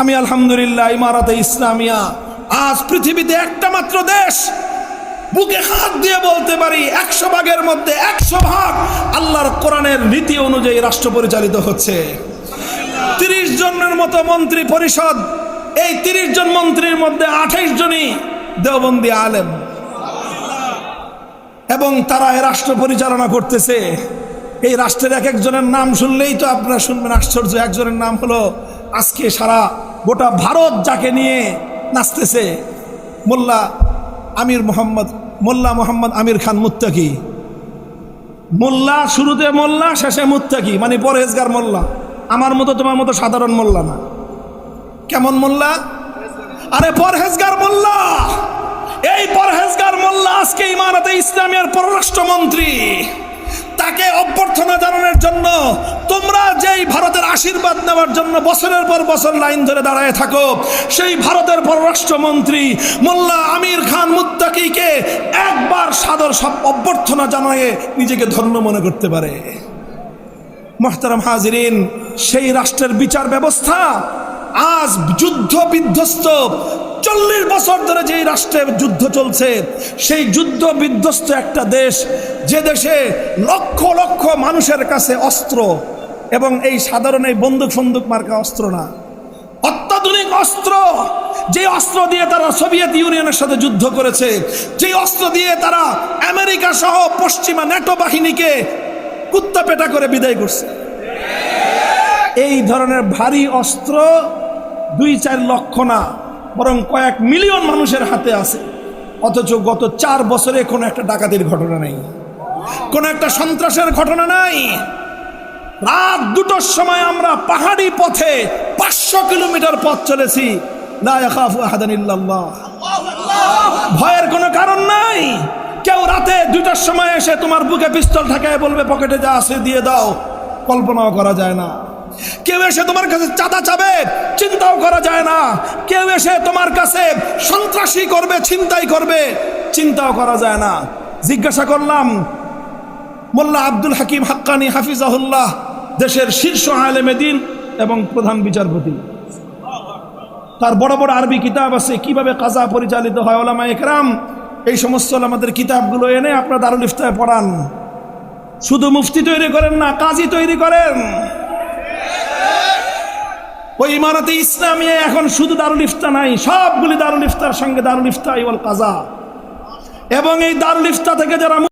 আমি আলহামদুলিল্লাহ, ইমারাতে ইসলামিয়া। আজ পৃথিবীতে একটা মাত্র দেশ। বুকে হাত দিয়ে বলতে পারি, একশো ভাগের মধ্যে একশো ভাগ আল্লাহর কোরআনের নীতি অনুযায়ী রাষ্ট্র পরিচালিত হচ্ছে। তিরিশ জনের মতো মন্ত্রী পরিষদ, এই তিরিশ জন মন্ত্রীর মধ্যে আঠাইশ জনই দেওবন্দি আলেম। এবং তারা এই রাষ্ট্র পরিচালনা করতেছে। এই রাষ্ট্রের এক একজনের নাম শুনলেই তো আপনারা শুনবেন, আশ্চর্য, একজনের নাম হলো আজকে সারা গোটা ভারত যাকে নিয়ে নাচতেছে, মোল্লা আমির মোহাম্মদ, মোল্লা মোহাম্মদ আমির খান মুত্তাকি। মোল্লা শুরুতে মোল্লা, শেষে মুত্তাকি মানে পরহেজগার মোল্লা। আমার মতো, তোমার মতো সাধারণ মোল্লা না। কেমন মোল্লা? আরে পরহেজগার মোল্লা! এই পরহেজগার মোল্লা আজকে ইমারতে ইসলামের পররাষ্ট্রমন্ত্রী। আশীর্বাদ নেওয়ার জন্য বছরের পর বছর লাইন ধরে দাঁড়ায় থাকো। সেই ভারতের পররাষ্ট্রমন্ত্রী মোল্লা আমির খান মুত্তাকিকে একবার সাদর সব অভ্যর্থনা জানায়ে নিজেকে ধন্য মনে করতে পারে। মোহতারাম হাজিরিন, সেই রাষ্ট্রের বিচার ব্যবস্থা আজ যুদ্ধ বিধ্বস্ত। চল্লিশ বছর ধরে যেই রাষ্ট্রে যুদ্ধ চলছে, সেই যুদ্ধ বিধ্বস্ত একটা দেশ, যে দেশে লক্ষ লক্ষ মানুষের কাছে অস্ত্র এবং এই সাধারণ এই বন্দুক ফন্দুক মার্কা অস্ত্র না। অত্যাধুনিক অস্ত্র যে অস্ত্র দিয়ে তারা সোভিয়েত ইউনিয়নের সাথে যুদ্ধ করেছে, যে অস্ত্র দিয়ে তারা আমেরিকা সহ পশ্চিমা ন্যাটো বাহিনীকে কুত্তা পেটা করে বিদায় করছে। এই ধরনের ভারী অস্ত্র দুই চার লক্ষ না, বরং কয়েক মিলিয়ন মানুষের হাতে আছে। অথচ গত চার বছরে কোনো একটা ডাকাতির ঘটনা নেই। কোনো একটা সন্ত্রাসের ঘটনা নাই। রাত দুটোর সময় আমরা পাহাড়ি পথে পাঁচশো কিলোমিটার পথ চলেছি। ভয়ের কোনো কারণ নাই। কেউ রাতে দুটার সময় এসে তোমার বুকে পিস্তল ঠেকায় বলবে, পকেটে যা আছে দিয়ে দাও। কল্পনাও করা যায় না। কেউ এসে তোমার কাছে চাঁদা চাবে, চিন্তাও করা যায় না। কেউ এসে তোমার কাছে সন্ত্রাসী করবে, ছিনতাই করবে, চিন্তাও করা যায় না। জিজ্ঞাসা করলাম, মোল্লা আব্দুল হাকিম হাক্কানি হাফিজাহুল্লাহ দেশের শীর্ষ আলেমে দিন এবং প্রধান বিচারপতি। তার বড় বড় আরবি কিতাব আছে, কীভাবে কাজা পরিচালিত হয় ওলামা একরাম এই সমস্ত আমাদের কিতাবগুলো এনে আপনার দারুল ইফতায় পড়ান। শুধু মুফতি তৈরি করেন না, কাজী তৈরি করেন। ওই ইমারতে ইসলামী এখন শুধু দারুল ইফতা নাই, সবগুলি দারুল ইফতার সঙ্গে দারুল ইফতা ওয়াল কাজা। এবং এই দারুল ইফতা থেকে যারা